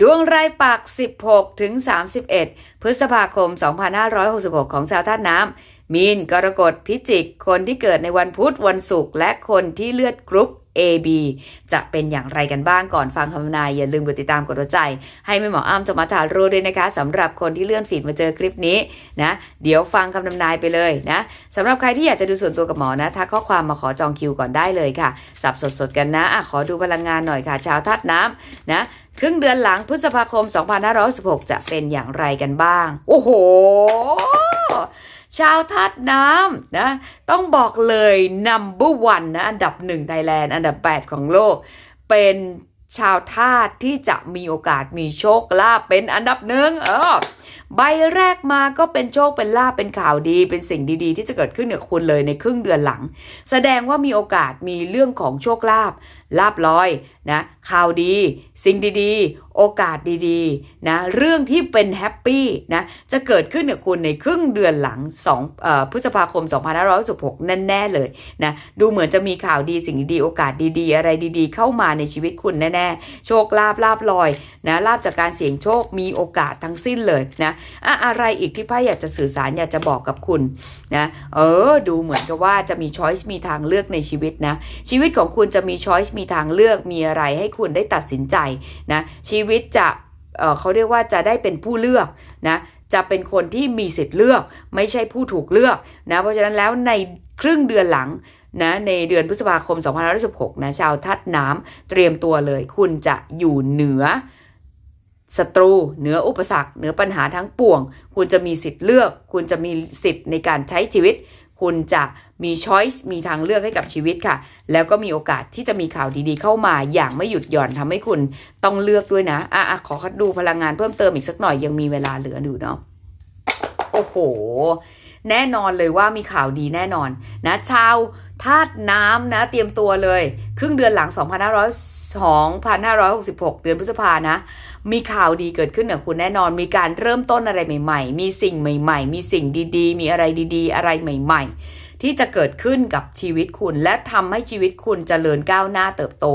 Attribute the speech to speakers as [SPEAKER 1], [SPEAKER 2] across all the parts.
[SPEAKER 1] ดวงรายปัก 16 ถึง 31 พฤษภาคม 2566 ของชาวธาตุน้ำ มีน กรกฎ พิจิก คนที่เกิดในวันพุธ วันศุกร์ และคนที่เลือดกรุ๊ป AB จะเป็นอย่างไรกันบ้างก่อนฟังคำนาย อย่าลืมกดติดตามกดหัวใจ ให้แม่หมออ้ำจะมาถารู้ด้วยนะคะสำหรับคนที่เลื่อนฟีดมาเจอคลิปนี้นะเดี๋ยวฟังคำทำนายไปเลยนะสำหรับใครที่อยากจะดูส่วนตัวกับหมอนะทักข้อความมาขอจองคิวก่อนได้เลยค่ะ สับสดๆกันนะอะขอดูพลังงานหน่อยค่ะ ชาวธาตุน้ำนะ ครึ่งเดือนหลังพฤษภาคม 2516 จะเป็นอย่างไรกันบ้าง โอ้โห ชาวธาตุน้ำนะ ต้องบอกเลย number one นะ อันดับหนึ่งไทยแลนด์ อันดับ 8 ของโลก เป็นชาวธาตุที่จะมีโอกาสมีโชคลาภเป็นอันดับหนึ่งเออ ใบแรกมาก็เป็นโชคเป็นลาภเป็นข่าวดี เป็นสิ่งดีๆ ที่จะเกิดขึ้นกับคุณเลยในครึ่งเดือนหลัง แสดงว่ามีโอกาสมีเรื่องของโชคลาภลาบลอยนะข่าวดี สิ่งดีๆ โอกาสดีๆนะเรื่องที่เป็นแฮปปี้นะจะเกิดขึ้นกับคุณในครึ่งเดือนหลัง2เอ่อพฤษภาคม 2516แน่ๆเลยนะดูเหมือนจะมีข่าวดีสิ่งดีๆโอกาสดีๆ อะไรดีๆ เข้ามาในชีวิตคุณแน่ๆ โชคลาภลาบลอยนะลาบจากการเสี่ยงโชคมีโอกาสทั้งสิ้นเลยนะอะอะไรอีกที่ไพ่อยากจะสื่อสารอยากจะบอกกับคุณนะเออ ดูเหมือนกับว่าจะมีช้อยส์มีทางเลือกในชีวิตนะ ชีวิตของคุณจะมีช้อยส์มีทางเลือกมีอะไรให้คุณได้ตัดสินใจนะชีวิตจะเออเขาเรียกว่าจะได้เป็นผู้เลือกนะจะเป็นคนที่มีสิทธิ์เลือก ไม่ใช่ผู้ถูกเลือกนะเพราะฉะนั้นแล้วในครึ่งเดือนหลังนะในเดือนพฤษภาคม 2516นะชาวทัดน้ำเตรียมตัวเลย คุณจะอยู่เหนือ ศัตรูเหนืออุปสรรคเหนือปัญหาทั้งปวง คุณจะมีสิทธิ์เลือก คุณจะมีสิทธิ์ในการใช้ชีวิต คุณจะมีช้อยส์มีทางเลือกให้กับชีวิตค่ะ แล้วก็มีโอกาสที่จะมีข่าวดีๆ เข้ามาอย่างไม่หยุดหย่อนทำให้คุณต้องเลือกด้วยนะอะอะขอดูพลังงานเพิ่มเติมอีกสักหน่อยยังมีเวลาเหลืออยู่เนาะโอ้โห แน่นอนเลยว่ามีข่าวดีแน่นอน นะชาวธาตุน้ำนะ เตรียมตัวเลย ครึ่งเดือนหลัง 2500 2566 เดือนพฤษภานะ มีข่าวดีเกิดขึ้นกับคุณแน่นอน มีการเริ่มต้นอะไรใหม่ ๆ มีสิ่งใหม่ ๆ มีสิ่งดีๆ มีอะไรดีๆ อะไรใหม่ ๆ ที่จะเกิดขึ้นกับชีวิตคุณ และทำให้ชีวิตคุณเจริญก้าวหน้าเติบโต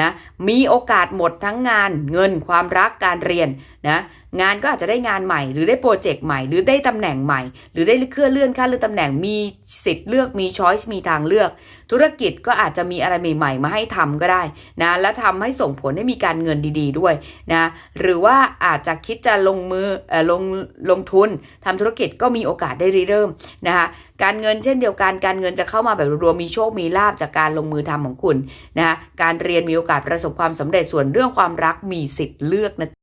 [SPEAKER 1] นะ มีโอกาสหมดทั้งงาน เงิน ความรัก การเรียนนะ งานก็อาจจะได้งานใหม่ หรือได้โปรเจกต์ใหม่ หรือได้ตำแหน่งใหม่ หรือได้เคลื่อนเลื่อนขั้นเลื่อนตำแหน่งมีสิทธิ์เลือกมีช้อยส์มีทางเลือก ธุรกิจก็อาจจะมีอะไรใหม่ ๆ มาให้ทำก็ได้นะและทำให้ส่งผลให้มีการเงินดีๆด้วยนะหรือว่าอาจจะคิดจะลงมืออลงลงทุนทำธุรกิจก็มีโอกาสได้ริเริ่มนะคะการเงินเช่นเดียวกันการเงินจะเข้ามาแบบรวมมีโชคมีลาบจากการลงมือทำของคุณนะะการเรียนมีโอกาสประสบความสำเร็จส่วนเรื่องความรักมีสิทธิ์เลือกนะ